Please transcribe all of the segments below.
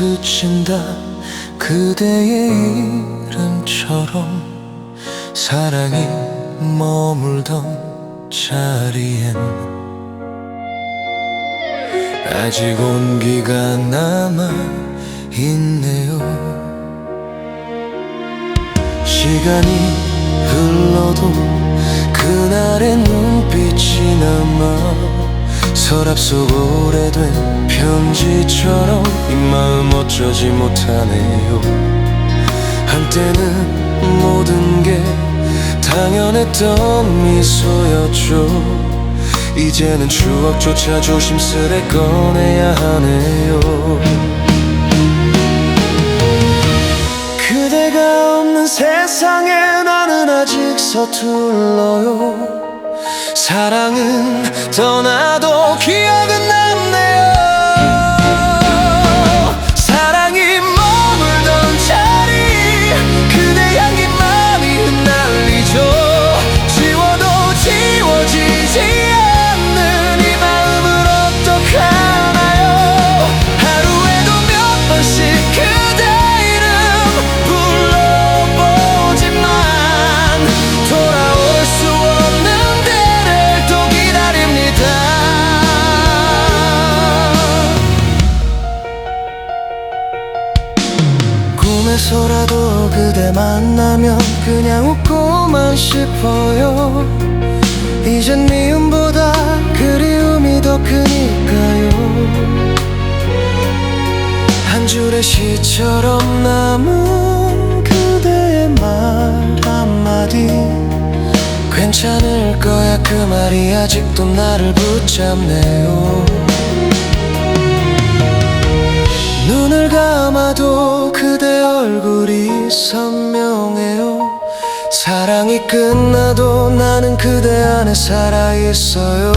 스친다 그대의 이름처럼 사랑이 머물던 자리엔 아직 온기가 남아 있네요. 시간이 흘러도 그날의 눈빛이 남아 서랍 속 오래된 편지처럼 이 마음 어쩌지 못하네요. 한때는 모든 게 당연했던 미소였죠. 이제는 추억조차 조심스레 꺼내야 하네요. 그대가 없는 세상에 나는 아직 서툴러요 사랑은 떠나도 기억은 서라도 그대 만나면 그냥 웃고만 싶어요. 이젠 미움보다 그리움이 더 크니까요. 한 줄의 시처럼 남은 그대의 말 한마디. 괜찮을 거야 그 말이 아직도 나를 붙잡네요. 눈을 감아도 그대 얼굴이 선명해요. 사랑이 끝나도 나는 그대 안에 살아있어요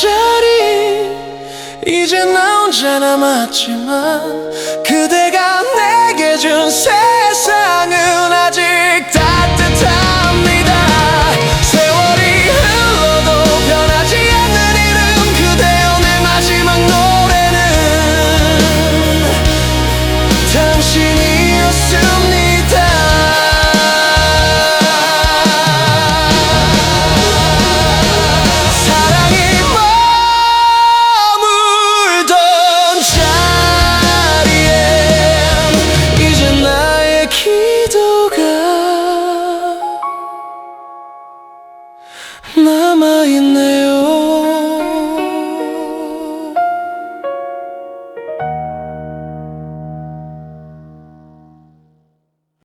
자리. 이제 나 혼자 남았지만 그대가 내게 준세